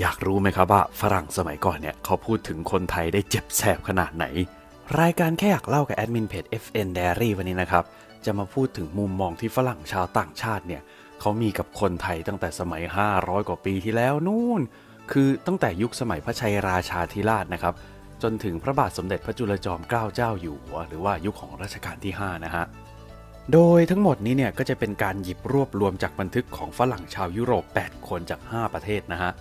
อยากรู้ไหมครับว่าฝรั่งสมัยก่อนเนี่ยเขาพูดถึงคนไทยได้เจ็บแสบขนาดไหน รายการแค่อยากเล่ากับแอดมินเพจ FN Diary วันนี้นะครับ จะมาพูดถึงมุมมองที่ฝรั่งชาวต่างชาติเนี่ยเขามีกับคนไทยตั้งแต่สมัย 500 กว่าปีที่แล้วนู่น คือตั้งแต่ยุคสมัยพระชัยราชาธิราชนะครับ จนถึงพระบาทสมเด็จพระจุลจอมเกล้าเจ้าอยู่หัว หรือว่ายุคของรัชกาลที่ 5 นะฮะโดยทั้งหมดนี้เนี่ยก็จะเป็นการหยิบรวบรวมจากบันทึกของฝรั่งชาวยุโรป 8 คนจาก 5 ประเทศนะฮะ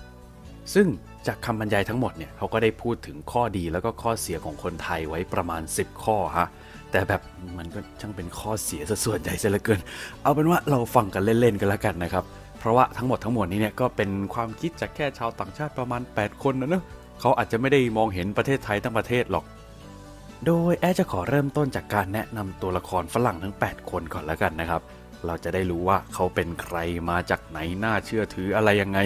ซึ่งจากคำบรรยายทั้งหมดเนี่ยเขาก็ได้พูดถึงข้อดีแล้วก็ข้อเสียของคนไทยไว้ประมาณ 10 ข้อฮะแต่แบบมันก็ช่างเป็นข้อเสียซะส่วนใหญ่ซะเหลือเกิน เอาเป็นว่าเราฟังกันเล่นๆกันแล้วกันนะครับ เพราะว่าทั้งหมดทั้งมวลนี้เนี่ยก็เป็นความคิดจากแค่ชาวต่างชาติประมาณ 8 คนนะเนอะเขาอาจจะไม่ได้มองเห็นประเทศไทยทั้งประเทศหรอก โดยแอจะขอเริ่มต้นจากการแนะนำตัวละครฝรั่งทั้ง 8 คนก่อนแล้วกันนะครับ เราจะได้รู้ว่าเขาเป็นใครมาจากไหนน่าเชื่อถืออะไรยังไง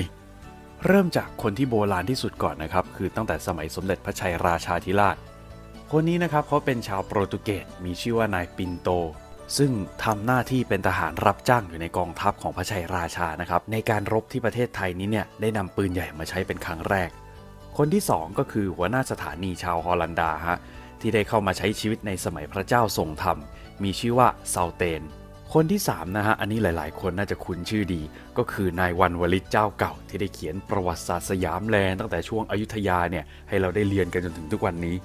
เริ่มจากคนที่โบราณที่สุดก่อนนะครับ คือตั้งแต่สมัยสมเด็จพระชัยราชาธิราช คนนี้นะครับเขาเป็นชาวโปรตุเกสมีชื่อว่านายปินโต ซึ่งทำหน้าที่เป็นทหารรับจ้างอยู่ในกองทัพของพระชัยราชานะครับในการรบที่ประเทศไทยนี้เนี่ยได้นำปืนใหญ่มาใช้เป็นครั้งแรก คนที่ 2 ก็คือหัวหน้าสถานีชาวฮอลันดาฮะที่ได้เข้ามาใช้ชีวิตในสมัยพระเจ้าทรงธรรม มีชื่อว่าเซาเตน คนที่3นะฮะอันนี้หลาย ๆ คนน่าจะคุ้นชื่อดี ก็คือนายวันวลิตเจ้าเก่า ที่ได้เขียนประวัติศาสตร์สยามแลนตั้งแต่ช่วงอยุธยาเนี่ยให้เราได้เรียนกันจนถึงทุกวันนี้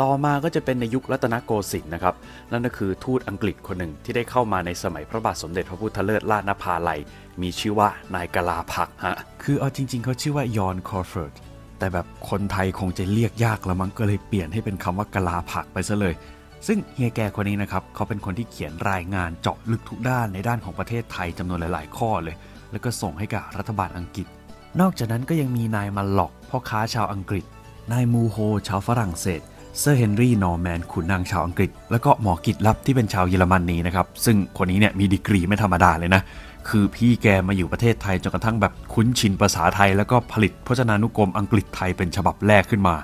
ต่อมาก็จะเป็นในยุครัตนโกสินทร์นะครับ นั่นก็คือทูตอังกฤษคนหนึ่งที่ได้เข้ามาในสมัยพระบาทสมเด็จพระพุทธเลิศล่านภาลัย มีชื่อว่านายกลาผักฮะคือเอาจริง ๆเขาชื่อว่ายอนคอร์เฟิร์ดแต่แบบคนไทยคงจะเรียกยากล้วมั้งก็เลยเปลี่ยนให้เป็นคำว่ากลาผักไปซะเลย ซึ่งเฮียแกคนนี้นะครับเขาเป็นคนที่เขียนรายงานเจาะลึกทุกด้านในด้านของประเทศไทยจำนวนหลาย ๆ ข้อเลย แล้วก็ส่งให้กับรัฐบาลอังกฤษ นอกจากนั้นก็ยังมีนายมาล็อกพ่อค้าชาวอังกฤษ นายมูโฮชาวฝรั่งเศสเซอร์เฮนรี่นอร์แมนขุนนางชาวอังกฤษ แล้วก็หมอกิจลับที่เป็นชาวเยอรมนนีนะครับ ซึ่งคนนี้เนี่ยมีดีกรีไม่ธรรมดาเลยนะ คือพี่แกมาอยู่ประเทศไทยจนกระทั่งแบบคุ้นชินภาษาไทย แล้วก็ผลิตพจนานุกรมอังกฤษไทยเป็นฉบับแรกขึ้นมา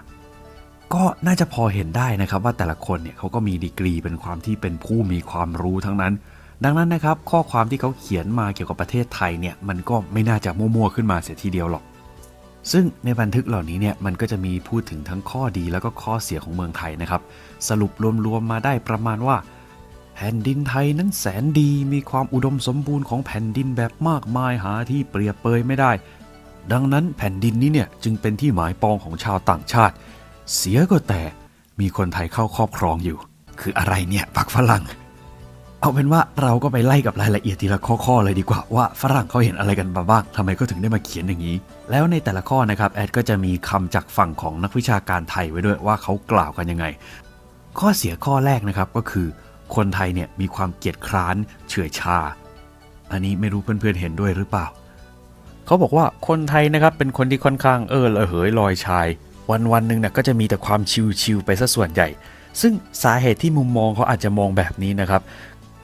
ก็น่าจะพอเห็นได้นะครับว่าแต่ละคนเนี่ยเขาก็มีดีกรีเป็นความที่เป็นผู้มีความรู้ทั้งนั้น ดังนั้นนะครับข้อความที่เขาเขียนมาเกี่ยวกับประเทศไทยเนี่ยมันก็ไม่น่าจะมั่วๆขึ้นมาเสียทีเดียวหรอก ซึ่งในบันทึกเหล่านี้เนี่ยมันก็จะมีพูดถึงทั้งข้อดีแล้วก็ข้อเสียของเมืองไทยนะครับ สรุปรวมๆมาได้ประมาณว่า แผ่นดินไทยนั้นแสนดี มีความอุดมสมบูรณ์ของแผ่นดินแบบมากมายหาที่เปรียบเปยไม่ได้ ดังนั้นแผ่นดินนี้เนี่ยจึงเป็นที่หมายปองของชาวต่างชาติ เสียก็แต่มีคนไทยเข้าครอบครองอยู่ คืออะไรเนี่ยปักฝรั่ง เอาเป็นว่าเราก็ไปไล่กับรายละเอียดทีละข้อๆเลยดีกว่าว่าฝรั่งเขาเห็นอะไรกันมาบ้างทำไมก็ถึงได้มาเขียนอย่างนี้ แล้วในแต่ละข้อนะครับแอดก็จะมีคำจากฝั่งของนักวิชาการไทยไว้ด้วยว่าเขากล่าวกันยังไง ข้อเสียข้อแรกนะครับก็คือ คนไทยเนี่ยมีความเกียจคร้านเฉื่อยชา อันนี้ไม่รู้เพื่อนๆเห็นด้วยหรือเปล่าเขาบอกว่าคนไทยนะครับเป็นคนที่ค่อนข้างเออระเหยลอยชาย วันวันหนึ่งเนี่ยก็จะมีแต่ความชิวๆไปซะส่วนใหญ่ ซึ่งสาเหตุที่มุมมองเขาอาจจะมองแบบนี้นะครับ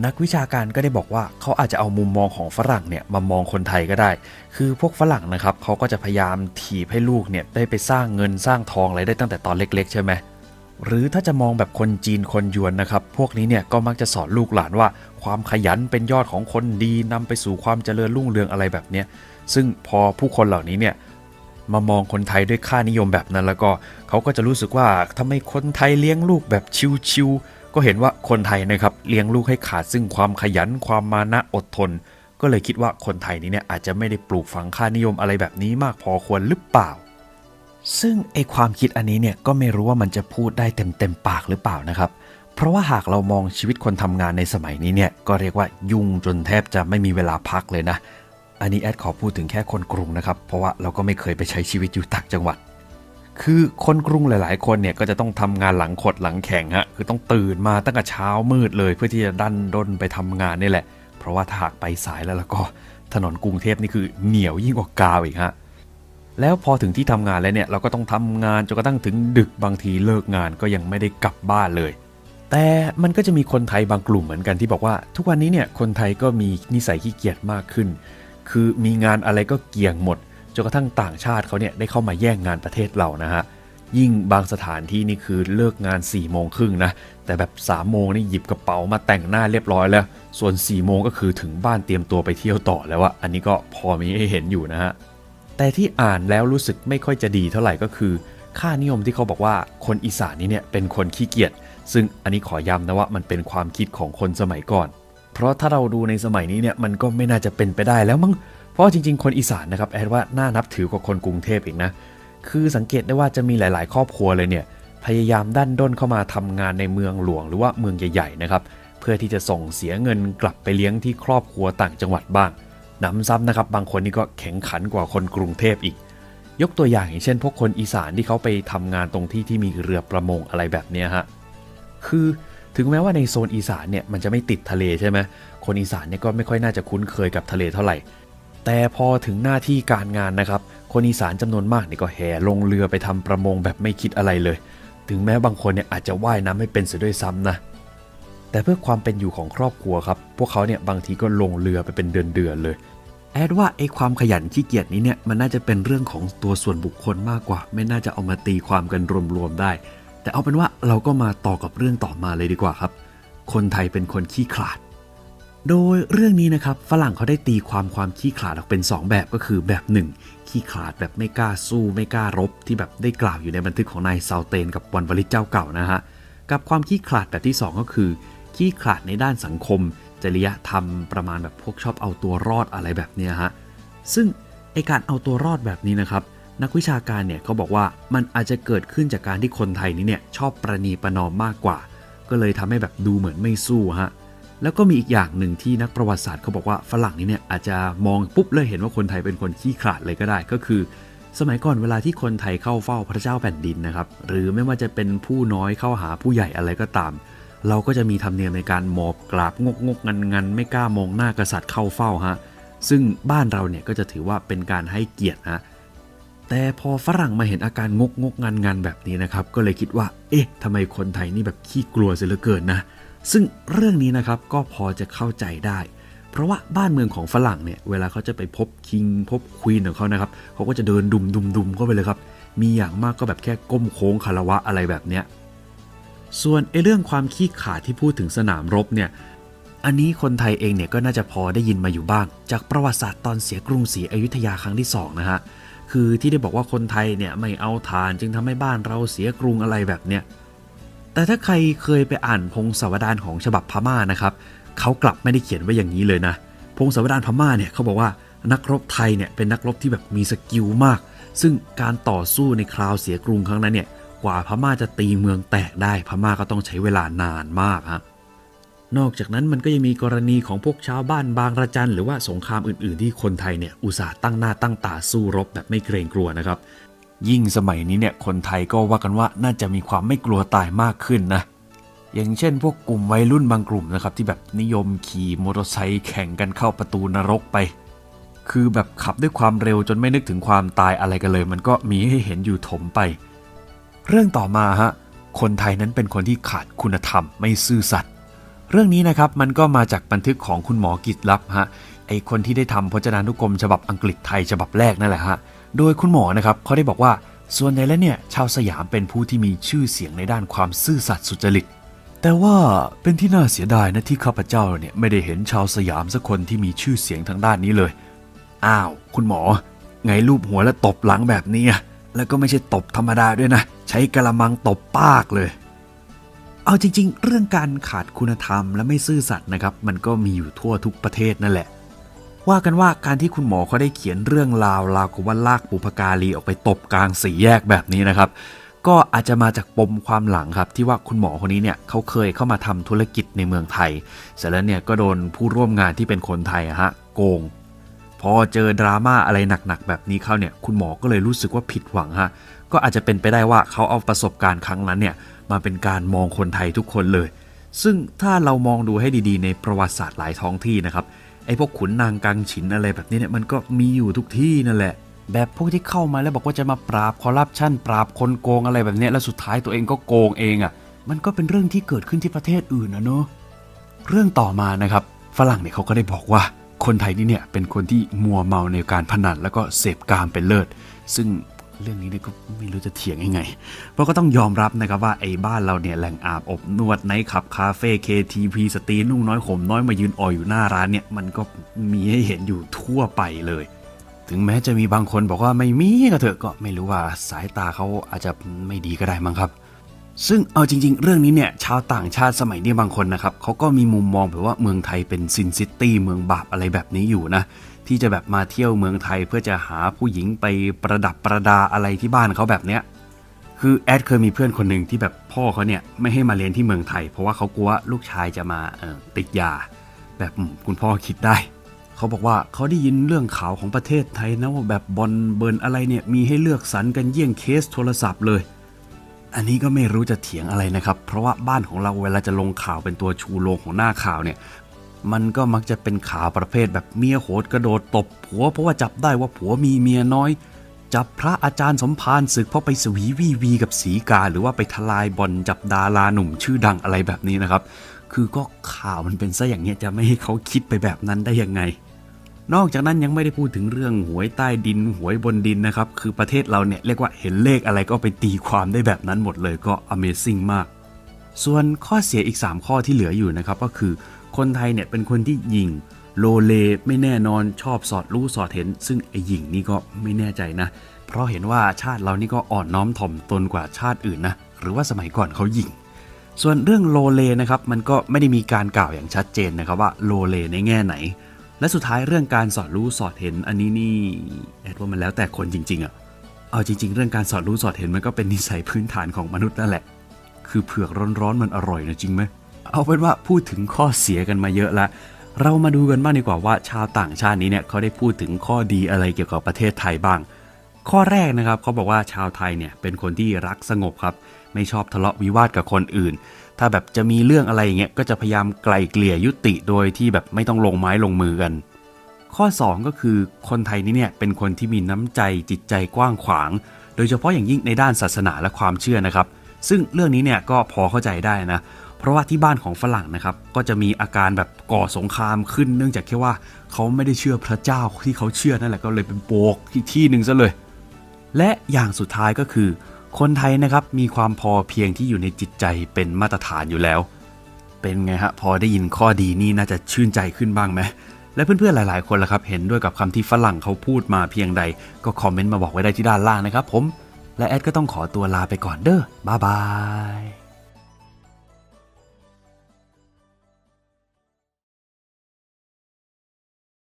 นักวิชาการก็ได้บอกว่าเขาอาจจะเอามุมมองของฝรั่งเนี่ยมามองคนไทยก็ได้ คือพวกฝรั่งนะครับเขาก็จะพยายามถีบให้ลูกเนี่ยได้ไปสร้างเงินสร้างทองอะไรได้ตั้งแต่ตอนเล็ก ๆ ใช่ไหมหรือถ้าจะมองแบบคนจีนคนยวนนะครับ พวกนี้เนี่ยก็มักจะสอนลูกหลานว่า ความขยันเป็นยอดของคนดีนำไปสู่ความเจริญรุ่งเรืองอะไรแบบเนี้ยซึ่งพอผู้คนเหล่านี้เนี่ย มามองคนไทยด้วยค่านิยมแบบนั้น แล้วก็เขาก็จะรู้สึกว่าทำไมคนไทยเลี้ยงลูกแบบชิวๆก็เห็นว่าคนไทยนะครับเลี้ยงลูกให้ขาดซึ่งความขยันความมานะอดทน ก็เลยคิดว่าคนไทยนี้เนี่ยอาจจะไม่ได้ปลูกฝังค่านิยมอะไรแบบนี้มากพอควรหรือเปล่า ซึ่งไอความคิดอันนี้เนี่ยก็ไม่รู้ว่ามันจะพูดได้เต็มเต็มปากหรือเปล่านะครับเพราะว่าหากเรามองชีวิตคนทำงานในสมัยนี้เนี่ยก็เรียกว่ายุ่งจนแทบจะไม่มีเวลาพักเลยนะ อันนี้แอดขอพูดถึงแค่คนกรุงนะครับ เพราะว่าเราก็ไม่เคยไปใช้ชีวิตอยู่ต่างจังหวัด คือคนกรุงหลาย ๆ คนเนี่ยก็จะต้องทำงานหลังขดหลังแข่งฮะคือต้องตื่นมาตั้งแต่เช้ามืดเลยเพื่อที่จะดันด้นไปทำงานนี่แหละ เพราะว่าถ้าหากไปสายแล้วแล้วก็ถนนกรุงเทพนี่คือเหนียวยิ่งกว่ากาวอีกฮะแล้วพอถึงที่ทำงานแล้วเนี่ยเราก็ต้องทำงานจนกระทั่งถึงดึกบางทีเลิกงานก็ยังไม่ได้กลับบ้านเลย แต่มันก็จะมีคนไทยบางกลุ่มเหมือนกันที่บอกว่า ทุกวันนี้เนี่ยคนไทยก็มีนิสัยขี้เกียจมากขึ้น คือมีงานอะไรก็เกี่ยงหมดจนกระทั่งต่างชาติเขาเนี่ยได้เข้ามาแย่งงานประเทศเรานะฮะยิ่งบางสถานที่นี่คือเลิกงาน4ี่โมงครึ่งนะแต่แบบ3ามโมงนี่หยิบกระเป๋ามาแต่งหน้าเรียบร้อยแล้ว ส่วน4ี่โมงก็คือถึงบ้านเตรียมตัวไปเที่ยวต่อแล้วอะอันนี้ก็พอมีให้เห็นอยู่นะฮะแต่ที่อ่านแล้วรู้สึกไม่ค่อยจะดีเท่าไหร่ก็คือ ค่านิยมที่เขาบอกว่าคนอีสานนี่เนี่ยเป็นคนขี้เกียจซึ่งอันนี้ขอย้ำนะว่ามันเป็นความคิดของคนสมัยก่อน เพราะถ้าเราดูในสมัยนี้เนี่ยมันก็ไม่น่าจะเป็นไปได้แล้วมั้งเพราะจริง ๆ คนอีสานนะครับแอดว่าน่านับถือกว่าคนกรุงเทพอีกนะคือสังเกตได้ว่าจะมีหลาย ๆ ครอบครัวเลยเนี่ยพยายามดันด้นเข้ามาทำงานในเมืองหลวงหรือว่าเมืองใหญ่ๆนะครับเพื่อที่จะส่งเสียเงินกลับไปเลี้ยงที่ครอบครัวต่างจังหวัดบ้างหนำซ้ำนะครับ บางคนนี่ก็แข็งขันกว่าคนกรุงเทพอีก ยกตัวอย่างอย่างเช่น พวกคนอีสานที่เขาไปทำงานตรงที่ที่มีเรือประมงอะไรแบบนี้ฮะคือ ถึงแม้ว่าในโซนอีสานเนี่ยมันจะไม่ติดทะเลใช่ไหมคนอีสานเนี่ยก็ไม่ค่อยน่าจะคุ้นเคยกับทะเลเท่าไหร่ แต่พอถึงหน้าที่การงานนะครับ คนอีสานจำนวนมากเนี่ยก็แห่ลงเรือไปทำประมงแบบไม่คิดอะไรเลย ถึงแม้บางคนเนี่ยอาจจะว่ายน้ำไม่เป็นเสียด้วยซ้ำนะ แต่เพื่อความเป็นอยู่ของครอบครัวครับ พวกเขาเนี่ยบางทีก็ลงเรือไปเป็นเดือนๆเลยแอดว่าไอ้ความขยันขี้เกียจนี้เนี่ยมันน่าจะเป็นเรื่องของตัวส่วนบุคคลมากกว่า ไม่น่าจะเอามาตีความกันรวมๆได้ แต่เอาเป็นว่าเราก็มาต่อกับเรื่องต่อมาเลยดีกว่าครับ คนไทยเป็นคนขี้ขลาด โดยเรื่องนี้นะครับฝรั่งเขาได้ตีความความขี้ขลาดออกเป็น 2 แบบก็คือแบบหนึ่งขี้ขลาดแบบไม่กล้าสู้ไม่กล้ารบ ที่แบบได้กล่าวอยู่ในบันทึกของนายซาวเตน กับวันวลิตเจ้าเก่านะฮะกับความขี้ขลาดแบบที่ 2 ก็คือ ขี้ขลาดในด้านสังคม จริยธรรมประมาณแบบพวกชอบเอาตัวรอดอะไรแบบเนี้ยฮะซึ่งไอการเอาตัวรอดแบบนี้นะครับ นักวิชาการเนี่ยเขาบอกว่ามันอาจจะเกิดขึ้นจากการที่คนไทยนี้เนี่ยชอบประนีประนอมมากกว่า ก็เลยทำให้แบบดูเหมือนไม่สู้ฮะแล้วก็มีอีกอย่างหนึ่งที่นักประวัติศาสตร์เขาบอกว่าฝรั่งนี้เนี่ยอาจจะมองปุ๊บเลยเห็นว่าคนไทยเป็นคนขี้ขลาดเลยก็ได้ ก็คือ สมัยก่อนเวลาที่คนไทยเข้าเฝ้าพระเจ้าแผ่นดินนะครับหรือไม่ว่าจะเป็นผู้น้อยเข้าหาผู้ใหญ่อะไรก็ตาม เราก็จะมีธรรมเนียมในการหมอบกราบงกงกงันงันไม่กล้ามองหน้ากษัตริย์เข้าเฝ้าฮะซึ่งบ้านเราเนี่ยก็จะถือว่าเป็นการให้เกียรติฮะ แต่พอฝรั่งมาเห็นอาการงกงกงันงันแบบนี้นะครับ ก็เลยคิดว่า เอ๊ะทำไมคนไทยนี่แบบขี้กลัวเสียเหลือเกินนะ ซึ่งเรื่องนี้นะครับก็พอจะเข้าใจได้ เพราะว่าบ้านเมืองของฝรั่งเนี่ยเวลาเขาจะไปพบคิงพบควีนของเขานะครับเขาก็จะเดินดุมดุมดุมเข้าไปเลยครับ มีอย่างมากก็แบบแค่ก้มโค้งคารวะอะไรแบบเนี้ยส่วนไอ้เรื่องความขี้ขลาดที่พูดถึงสนามรบเนี่ยอันนี้คนไทยเองเนี่ยก็น่าจะพอได้ยินมาอยู่บ้าง จากประวัติศาสตร์ตอนเสียกรุงศรีอยุธยาครั้งที่สองนะฮะ คือที่ได้บอกว่าคนไทยเนี่ยไม่เอาทานจึงทำให้บ้านเราเสียกรุงอะไรแบบเนี้ยแต่ถ้าใครเคยไปอ่านพงศาวดารของฉบับพม่านะครับเขากลับไม่ได้เขียนไว้อย่างนี้เลยนะพงศาวดารพม่าเนี่ยเขาบอกว่านักรบไทยเนี่ยเป็นนักรบที่แบบมีสกิลมาก ซึ่งการต่อสู้ในคราวเสียกรุงครั้งนั้นเนี่ยกว่าพม่าจะตีเมืองแตกได้พม่าก็ต้องใช้เวลานานมากฮะ นอกจากนั้นมันก็ยังมีกรณีของพวกชาวบ้านบางระจันหรือว่าสงครามอื่นๆ ที่คนไทยเนี่ยอุตส่าห์ตั้งหน้าตั้งตาสู้รบแบบไม่เกรงกลัวนะครับ ยิ่งสมัยนี้เนี่ยคนไทยก็ว่ากันว่าน่าจะมีความไม่กลัวตายมากขึ้นนะอย่างเช่น พวกกลุ่มวัยรุ่นบางกลุ่มนะครับที่แบบนิยมขี่มอเตอร์ไซค์แข่งกันเข้าประตูนรกไป คือแบบขับด้วยความเร็วจนไม่นึกถึงความตายอะไรกันเลย มันก็มีให้เห็นอยู่ถมไป เรื่องต่อมาฮะคนไทยนั้นเป็นคนที่ขาดคุณธรรมไม่ซื่อสัตย์ เรื่องนี้นะครับมันก็มาจากบันทึกของคุณหมอกิตลับฮะไอคนที่ได้ทำพจนานุกรม ฉบับอังกฤษไทยฉบับแรกนั่นแหละฮะโดยคุณหมอนะครับเขาได้บอกว่าส่วนใหญ่แล้วเนี่ยชาวสยามเป็นผู้ที่มีชื่อเสียงในด้านความซื่อสัตย์สุจริต แต่ว่าเป็นที่น่าเสียดายนะที่ข้าพเจ้าเนี่ยไม่ได้เห็นชาวสยามสักคนที่มีชื่อเสียงทางด้านนี้เลย อ้าว คุณหมอ ไงรูปหัวแล้วตบหลังแบบนี้แล้วก็ไม่ใช่ตบธรรมดาด้วยนะ ใช้กระมังตบปากเลย เอาจริง ๆ เรื่องการขาดคุณธรรมและไม่ซื่อสัตย์นะครับ มันก็มีอยู่ทั่วทุกประเทศนั่นแหละ ว่ากันว่าการที่คุณหมอเขาได้เขียนเรื่องราวราวกับว่าลากปุพการีออกไปตบกลางสี่แยกแบบนี้นะครับ ก็อาจจะมาจากปมความหลังครับ ที่ว่าคุณหมอคนนี้เนี่ยเขาเคยเข้ามาทำธุรกิจในเมืองไทย เสร็จแล้วเนี่ยก็โดนผู้ร่วมงานที่เป็นคนไทยฮะโกง พอเจอดราม่าอะไรหนักๆแบบนี้เข้าเนี่ยคุณหมอก็เลยรู้สึกว่าผิดหวังฮะ ก็อาจจะเป็นไปได้ว่าเขาเอาประสบการณ์ครั้งนั้นเนี่ยมาเป็นการมองคนไทยทุกคนเลย ซึ่งถ้าเรามองดูให้ดีๆ ในประวัติศาสตร์หลายท้องที่นะครับไอ้พวกขุนนางกังฉินอะไรแบบนี้เนี่ยมันก็มีอยู่ทุกที่นั่นแหละ แบบพวกที่เข้ามาแล้วบอกว่าจะมาปราบคอร์รัปชันปราบคนโกงอะไรแบบนี้แล้วสุดท้ายตัวเองก็โกงเองอะ่ะมันก็เป็นเรื่องที่เกิดขึ้นที่ประเทศอื่นนะเนอะเรื่องต่อมานะครับฝรั่งเนี่ยเขาก็ได้บอกว่าคนไทยนี่เนี่ยเป็นคนที่มัวเมาในการพนันแล้วก็เสพกามเป็นเลิศ ซึ่ง เรื่องนี้เนี่ยก็ไม่รู้จะเถียงยังไง เพราะก็ต้องยอมรับนะครับว่าไอ้บ้านเราเนี่ยแหล่งอาบอบนวดไนท์คลับคาเฟ่เคทีพีสตรีนุ่งน้อยข่มน้อยมายืนอ่อยอยู่หน้าร้านเนี่ยมันก็มีให้เห็นอยู่ทั่วไปเลย ถึงแม้จะมีบางคนบอกว่าไม่มีก็เถอะก็ไม่รู้ว่าสายตาเขาอาจจะไม่ดีก็ได้มั้งครับซึ่งเอาจริง ๆ เรื่องนี้เนี่ยชาวต่างชาติสมัยนี้บางคนนะครับเขาก็มีมุมมองแบบว่าเมืองไทยเป็นซินซิตี้เมืองบาปอะไรแบบนี้อยู่นะ ที่จะแบบมาเที่ยวเมืองไทย เพื่อจะหาผู้หญิงไปประดับประดาอะไรที่บ้านเขาแบบเนี้ยคือแอดเคยมีเพื่อนคนหนึ่งที่แบบพ่อเขาเนี่ยไม่ให้มาเรียนที่เมืองไทย เพราะว่าเขากลัวลูกชายจะมาติดยา แบบคุณพ่อคิดได้ เขาบอกว่าเขาได้ยินเรื่องข่าวของประเทศไทยนะว่าแบบบอลเบิร์นอะไรเนี่ยมีให้เลือกสรรกันเยี่ยงเคสโทรศัพท์เลย อันนี้ก็ไม่รู้จะเถียงอะไรนะครับ เพราะว่าบ้านของเราเวลาจะลงข่าวเป็นตัวชูโรงของหน้าข่าวเนี่ย มันก็มักจะเป็นข่าวประเภทแบบเมียโหดกระโดดตบผัวเพราะว่าจับได้ว่าผัวมีเมียน้อย จับพระอาจารย์สมภารศึกเพราะไปสวีวีวีกับสีกา หรือว่าไปทลายบอลจับดาราหนุ่มชื่อดังอะไรแบบนี้นะครับ คือก็ข่าวมันเป็นซะอย่างเนี้ยจะไม่ให้เขาคิดไปแบบนั้นได้ยังไง นอกจากนั้นยังไม่ได้พูดถึงเรื่องหวยใต้ดินหวยบนดินนะครับ คือประเทศเราเนี่ยเรียกว่าเห็นเลขอะไรก็ไปตีความได้แบบนั้นหมดเลยก็ Amazing มาก ส่วนข้อเสียอีก 3 ข้อที่เหลืออยู่นะครับก็คือ คนไทยเนี่ยเป็นคนที่ยิงโลเลไม่แน่นอนชอบสอดรู้สอดเห็น ซึ่งไอ้ยิงนี่ก็ไม่แน่ใจนะ เพราะเห็นว่าชาติเรานี่ก็อ่อนน้อมถ่อมตนกว่าชาติอื่นนะ หรือว่าสมัยก่อนเขายิง ส่วนเรื่องโลเลนะครับมันก็ไม่ได้มีการกล่าวอย่างชัดเจนนะครับว่าโลเลในแง่ไหน และสุดท้ายเรื่องการสอดรู้สอดเห็นอันนี้นี่แอดว่ามันแล้วแต่คนจริง ๆอะเอาจริง ๆ เรื่องการสอดรู้สอดเห็นมันก็เป็นนิสัยพื้นฐานของมนุษย์นั่นแหละ คือเผือกร้อนๆมันอร่อยนะจริงไหม เอาเป็นว่าพูดถึงข้อเสียกันมาเยอะแล้วเรามาดูกันบ้างดีกว่าว่าชาวต่างชาตินี้เนี่ยเขาได้พูดถึงข้อดีอะไรเกี่ยวกับประเทศไทยบ้าง ข้อแรกนะครับเขาบอกว่าชาวไทยเนี่ยเป็นคนที่รักสงบครับ ไม่ชอบทะเลาะวิวาทกับคนอื่น ถ้าแบบจะมีเรื่องอะไรอย่างเงี้ยก็จะพยายามไกลเกลี่ยยุติโดยที่แบบไม่ต้องลงไม้ลงมือกัน ข้อ 2 ก็คือคนไทยนี่เนี่ยเป็นคนที่มีน้ำใจจิตใจกว้างขวาง โดยเฉพาะอย่างยิ่งในด้านศาสนาและความเชื่อนะครับ ซึ่งเรื่องนี้เนี่ยก็พอเข้าใจได้นะ เพราะว่าที่บ้านของฝรั่งนะครับ ก็จะมีอาการแบบก่อสงครามขึ้น เนื่องจากแค่ว่าเขาไม่ได้เชื่อพระเจ้าที่เขาเชื่อนั่นแหละก็เลยเป็นโบกที่ที่หนึ่งซะเลย และอย่างสุดท้ายก็คือ คนไทยนะครับมีความพอเพียงที่อยู่ในจิตใจเป็นมาตรฐานอยู่แล้ว เป็นไงฮะพอได้ยินข้อดีนี่น่าจะชื่นใจขึ้นบ้างไหมและเพื่อนๆหลาย ๆ คนละครับ เห็นด้วยกับคำที่ฝรั่งเขาพูดมาเพียงใด ก็คอมเมนต์มาบอกไว้ได้ที่ด้านล่างนะครับผม และแอดก็ต้องขอตัวลาไปก่อนเด้อบ๊ายบาย